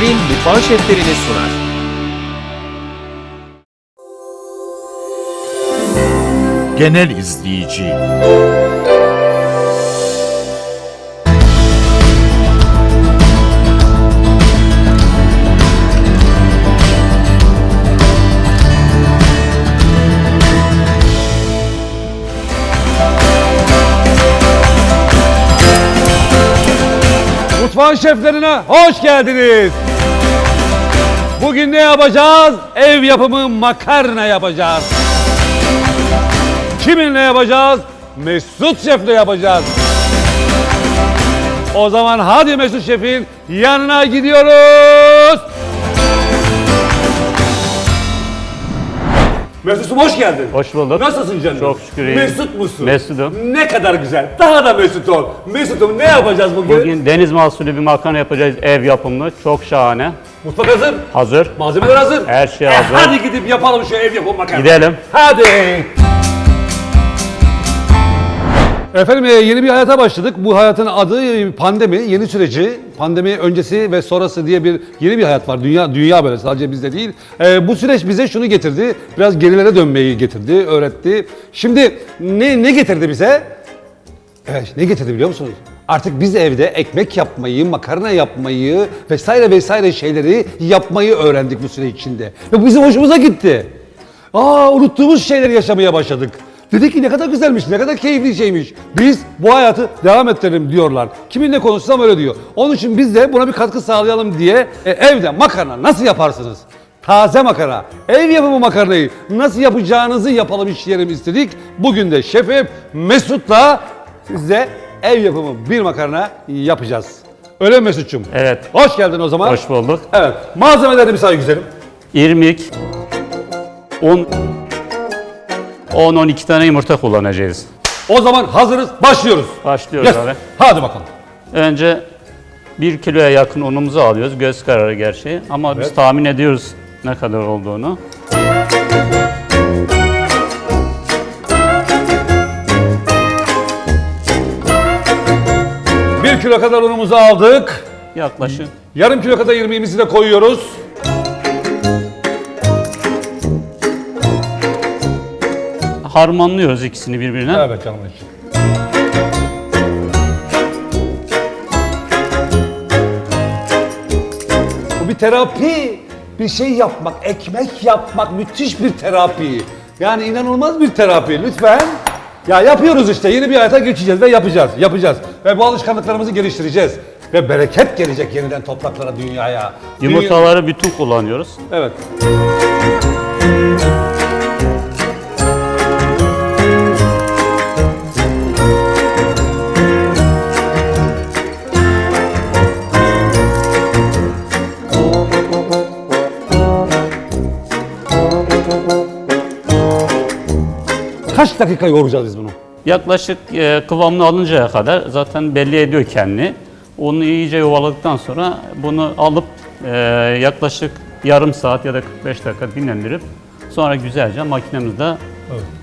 Vitrin Mutfağın Şeflerini sunar. Genel izleyici. Mutfağın şeflerine hoş geldiniz. Bugün ne yapacağız? Ev yapımı makarna yapacağız. Kiminle yapacağız? Mesut Şef'le yapacağız. O zaman hadi Mesut Şef'in yanına gidiyoruz. Mesut'um hoş geldin. Hoş bulduk. Nasılsın canım? Çok şükür iyiyim. Mesut musun? Mesut'um. Ne kadar güzel. Daha da Mesut ol. Mesut'um ne yapacağız bugün? Bugün deniz mahsulü bir makarna yapacağız ev yapımlı. Çok şahane. Mutfak hazır. Hazır. Malzemeler hazır. Her şey E, hazır. hadi gidip yapalım şu ev yapımı makarna. Gidelim. Hadi. Efendim e, yeni bir hayata başladık. Bu hayatın adı pandemi, yeni süreci. Pandemi öncesi ve sonrası diye bir yeni bir hayat var. Dünya dünya böyle sadece bizde değil. E, bu süreç bize şunu getirdi. Biraz gerilere dönmeyi getirdi, öğretti. Şimdi ne ne getirdi bize? Evet, ne getirdi biliyor musunuz? Artık biz evde ekmek yapmayı, makarna yapmayı vesaire vesaire şeyleri yapmayı öğrendik bu süre içinde. Ve bu bizim hoşumuza gitti. Aa unuttuğumuz şeyleri yaşamaya başladık. Dedik ki ne kadar güzelmiş, ne kadar keyifli şeymiş. Biz bu hayatı devam ettirelim diyorlar. Kiminle konuşsam öyle diyor. Onun için biz de buna bir katkı sağlayalım diye e, evde makarna nasıl yaparsınız? Taze makarna, ev yapımı makarnayı nasıl yapacağınızı yapalım işleyelim istedik. Bugün de şefim Mesut'la size ev yapımı bir makarna yapacağız. Öyle mi Mesut'cum? Evet. Hoş geldin o zaman. Hoş bulduk. Evet. Malzemeleri bir say güzelim. İrmik, un, 10-12 tane yumurta kullanacağız. O zaman hazırız. Başlıyoruz. Başlıyoruz Yes. abi. Hadi bakalım. Önce 1 kiloya yakın unumuzu alıyoruz. Göz kararı gerçeği. Ama biz Evet. tahmin ediyoruz ne kadar olduğunu. Kilo kadar unumuzu aldık. Yaklaşık Yarım kilo kadar irmiğimizi de koyuyoruz. harmanlıyoruz ikisini birbirine. Evet canım. Bu bir terapi. Bir şey yapmak, ekmek yapmak müthiş bir terapi. Yani inanılmaz bir terapi. Lütfen. Ya yapıyoruz işte. Yeni bir hayata geçeceğiz ve yapacağız. Yapacağız. Ve bu alışkanlıklarımızı geliştireceğiz. Ve bereket gelecek yeniden topraklara, dünyaya. Dünya- Yumurtaları bütün kullanıyoruz. Evet. Kaç dakika yoğuracağız biz bunu? Yaklaşık e, kıvamını alıncaya kadar zaten belli ediyor kendini. Onu iyice yuvaladıktan sonra bunu alıp e, yaklaşık yarım saat ya da 45 dakika dinlendirip sonra güzelce makinemizde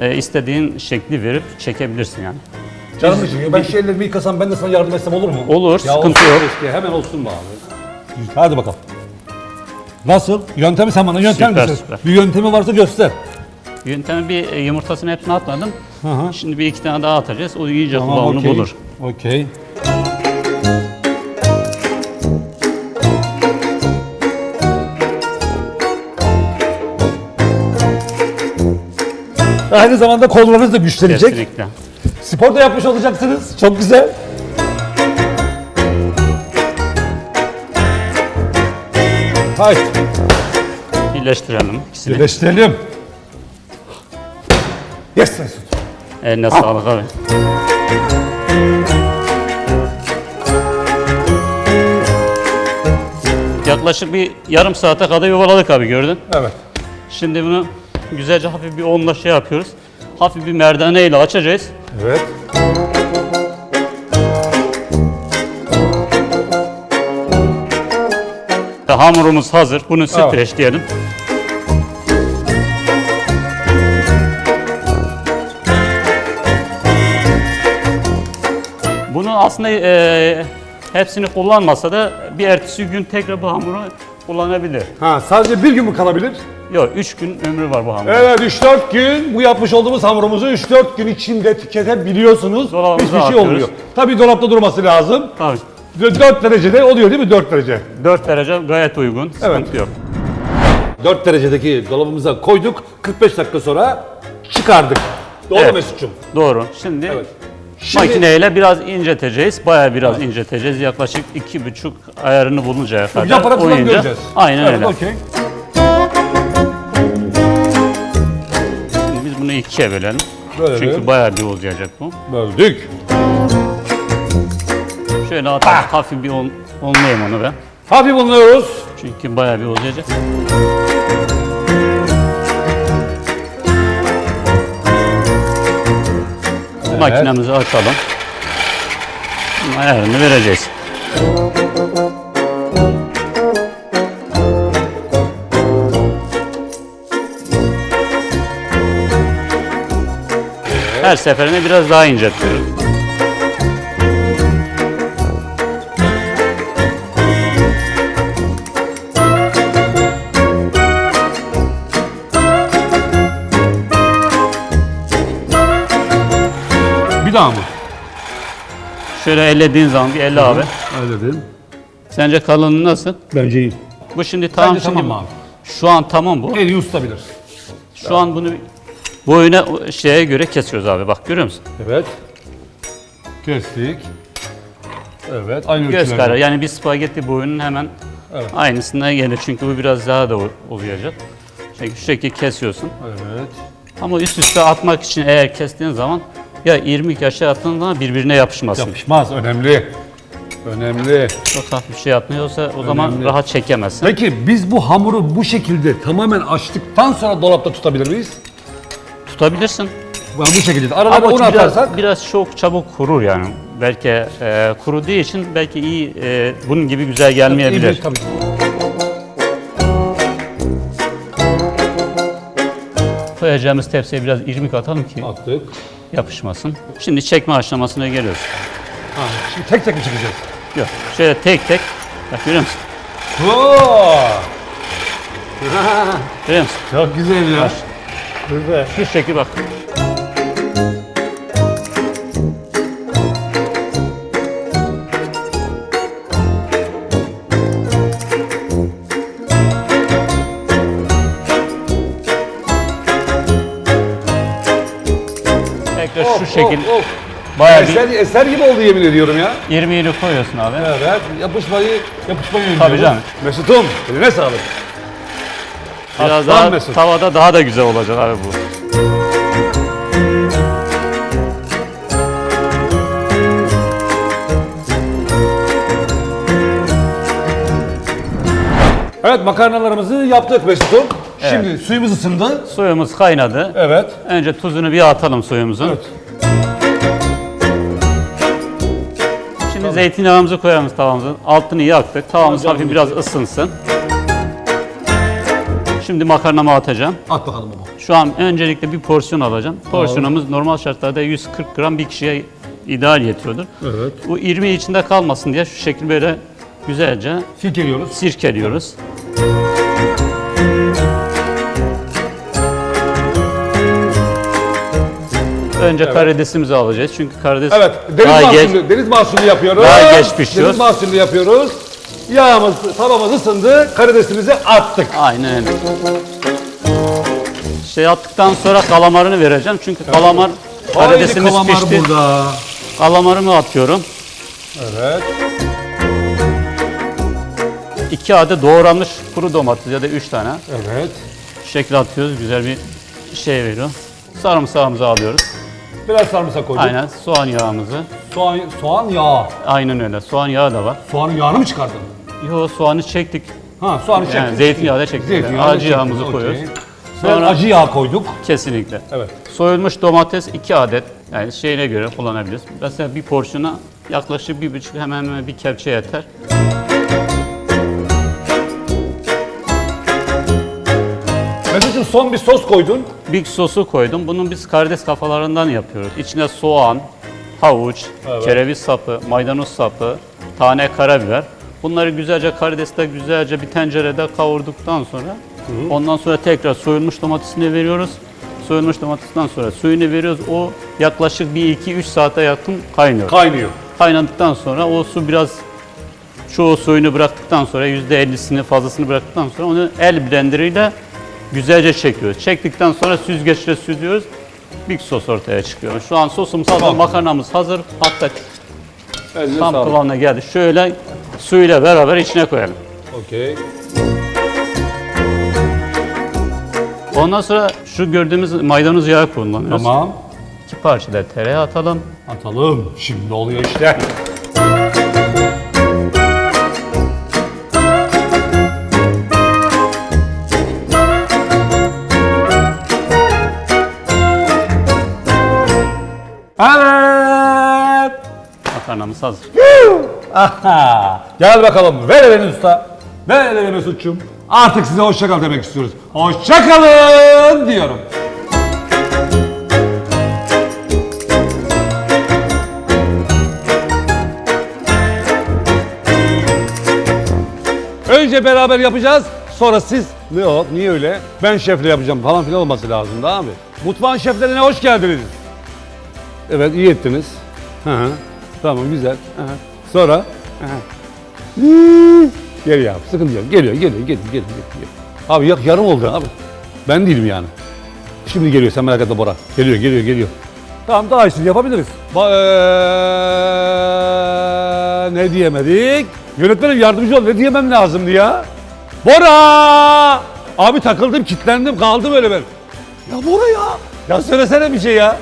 e, istediğin şekli verip çekebilirsin yani. Canım için ben şu ellerimi yıkasam ben de sana yardım etsem olur mu? Olur, sıkıntı olsun yok. keşke, hemen olsun abi? Hadi bakalım. Nasıl? Yöntemi sen bana yöntem Süper, göster. süper. Bir yöntemi varsa göster. Yöntemi bir e, yumurtasını hepsini atmadım. Şimdi bir iki tane daha atacağız. O iyice Tamam, kıvamını okey. bulur. Okey. Aynı zamanda kollarınız da güçlenecek. Kesinlikle. Spor da yapmış olacaksınız. Çok güzel. Haydi. Birleştirelim ikisini. Birleştirelim. Yes Mesut. Eline sağlık abi. Yaklaşık bir yarım saate kadar yuvaladık abi gördün. Evet. Şimdi bunu güzelce hafif bir onla şey yapıyoruz. Hafif bir merdane ile açacağız. Evet. Ve Hamurumuz hazır. Bunu streçleyelim. Bunu aslında e, hepsini kullanmasa da bir ertesi gün tekrar bu hamuru kullanabilir. Ha sadece bir gün mü kalabilir? Yok 3 gün ömrü var bu hamurun. Evet 3-4 gün bu yapmış olduğumuz hamurumuzu 3-4 gün içinde tüketebiliyorsunuz. Dolabımıza Hiçbir şey atıyoruz. olmuyor. Tabii dolapta durması lazım. Tabii. 4 derecede oluyor değil mi 4 derece? 4 derece gayet uygun. Sıkıntı yok. 4 derecedeki dolabımıza koyduk. 45 dakika sonra çıkardık. Doğru Evet. Mesut'cum? Doğru. Şimdi, Evet. Şimdi- makineyle biraz inceteceğiz. Bayağı biraz inceteceğiz. Yaklaşık iki buçuk ayarını buluncaya kadar. Yaparatılan oyunca- göreceğiz. Aynen evet, öyle. okey. Biz bunu ikiye bölelim. Böyle Çünkü bir- bayağı bir uzayacak bu. Böldük. Şöyle hafif, hafif bir on, onlayayım onu ben. Hafif bunluyoruz. Çünkü bayağı bir uzayacak. Makinemizi açalım. Ayarını vereceğiz. Her seferinde biraz daha inceltiyoruz. Daha mı? Şöyle ellediğin zaman bir elle abi. Öyle dedim. Sence kalınlığı nasıl? Bence iyi. Bu şimdi tamam Bence şimdi. tamam abi. Şu an tamam bu. İyi usta bilir. Şu an bunu boyuna şeye göre kesiyoruz abi. Bak görüyor musun? Evet. Kestik. Evet. Aynı Göz ölçülerde. kararı. Yani bir spagetti boyunun hemen Evet. aynısına gelir. Çünkü bu biraz daha da uzayacak. Çünkü şu şekilde kesiyorsun. Evet. Ama üst üste atmak için eğer kestiğin zaman ya irmik aşağı attığın zaman birbirine yapışmasın. Yapışmaz. Önemli. Önemli. Çok hafif bir şey yapmıyorsa o zaman Önemli. rahat çekemezsin. Peki biz bu hamuru bu şekilde tamamen açtıktan sonra dolapta tutabilir miyiz? Tutabilirsin. Bu şekilde. Aralara Ama un biraz, atarsak biraz çok çabuk kurur yani. Belki e, kuruduğu için belki iyi e, bunun gibi güzel gelmeyebilir. iyi, tabii. Koyacağımız tepsiye biraz irmik atalım ki Attık. yapışmasın. Şimdi çekme aşamasına geliyoruz. Ha, şimdi tek tek mi çekeceğiz? Yok. Şöyle tek tek. Bak görüyor musun? Oo! Görüyor musun? Çok güzel ya. Güzel. Şu şekil bak. Tekrar şu şekil Of, of. bayağı bir Eser, eser gibi oldu yemin ediyorum ya. irmiğini koyuyorsun abi. Evet. Yapışmayı, yapışmayı Tabii önlüyoruz. canım. Mesut'um eline sağlık. Biraz Aslan daha Mesut. tavada daha da güzel olacak abi bu. Evet makarnalarımızı yaptık Mesut'um. Şimdi suyumuz ısındı. Suyumuz kaynadı. Evet. Önce tuzunu bir atalım suyumuzun. Evet. Şimdi zeytinyağımızı koyalım tavamızın. Altını yaktık. Tavamız Tamam, hafif biraz ısınsın. Şimdi makarnamı atacağım. At bakalım baba. Şu an öncelikle bir porsiyon alacağım. Porsiyonumuz normal şartlarda 140 gram bir kişiye ideal yetiyordur. Evet. Bu irmi içinde kalmasın diye şu şekil böyle güzelce Silkeliyoruz. sirkeliyoruz. Önce karidesimizi alacağız çünkü karides Evet. Deniz daha geç, mahsulü, deniz mahsulü yapıyoruz. Daha geç pişiyor. Deniz mahsulü yapıyoruz. Yağımız, tavamız ısındı. Karidesimizi attık. Aynen öyle. Şey attıktan sonra kalamarını vereceğim çünkü kalamar karidesimiz kalamar pişti. burada. Kalamarımı atıyorum. Evet. 2 adet doğranmış kuru domates ya da 3 tane. Evet. Şu şekilde atıyoruz. Güzel bir şey veriyor. Sarımsağımızı alıyoruz. Biraz sarımsak koyduk. Aynen soğan yağımızı. Soğan, soğan yağı. Aynen öyle. Soğan yağı da var. Soğanın yağını mı çıkardın? Yo soğanı çektik. Ha soğanı çektik. Yani zeytinyağı da çektik. Zeytinyağı da Acı çektik, yağımızı okey. koyuyoruz. Sonra Sonra acı yağ koyduk. kesinlikle. Evet. Soyulmuş domates 2 adet. Yani şeyine göre kullanabiliriz. Mesela bir porsiyona yaklaşık bir buçuk hemen hemen bir kepçe yeter. Son bir sos koydun. Big sosu koydum. Bunun biz karides kafalarından yapıyoruz. İçine soğan, havuç, Evet. kereviz sapı, maydanoz sapı, tane karabiber. Bunları güzelce karidesle güzelce bir tencerede kavurduktan sonra ondan sonra tekrar soyulmuş domatesini veriyoruz. Soyulmuş domatesten sonra suyunu veriyoruz. O yaklaşık bir 2-3 saate yakın kaynıyor. Kaynıyor. Kaynadıktan sonra o su biraz çoğu suyunu bıraktıktan sonra %50'sini fazlasını bıraktıktan sonra onu el blenderiyle güzelce çekiyoruz. Çektikten sonra süzgeçle süzüyoruz. Bir sos ortaya çıkıyor. Şu an sosumuz hazır, makarnamız hazır. Hatta Eline tam sağlık. kıvamına geldi. Şöyle suyuyla beraber içine koyalım. Okey. Ondan sonra şu gördüğümüz maydanoz yağı kullanıyoruz. Tamam. İki parça da tereyağı atalım. Atalım. Şimdi oluyor işte. Makarnamız hazır. Aha. Gel bakalım. Ver elini usta. Ver elini Mesut'cum. Artık size hoşça kal demek istiyoruz. Hoşça kalın diyorum. Önce beraber yapacağız. Sonra siz ne o? Niye öyle? Ben şefle yapacağım falan filan olması lazım da abi. Mutfağın şeflerine hoş geldiniz. Evet iyi ettiniz. Hı hı. Tamam güzel. Hı. Sonra? Hmm. Geliyor abi sıkıntı yok. Geliyor geliyor geliyor geliyor. geliyor. Abi yak yarım oldu abi. Ben değilim yani. Şimdi geliyor sen merak etme Bora. Geliyor geliyor geliyor. Tamam daha iyisini yapabiliriz. Ba eee, ne diyemedik? Yönetmenim yardımcı ol ne diyemem lazımdı ya? Bora! Abi takıldım kilitlendim kaldım öyle ben. Ya Bora ya. Ya söylesene bir şey ya.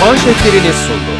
Şeflerini sundu.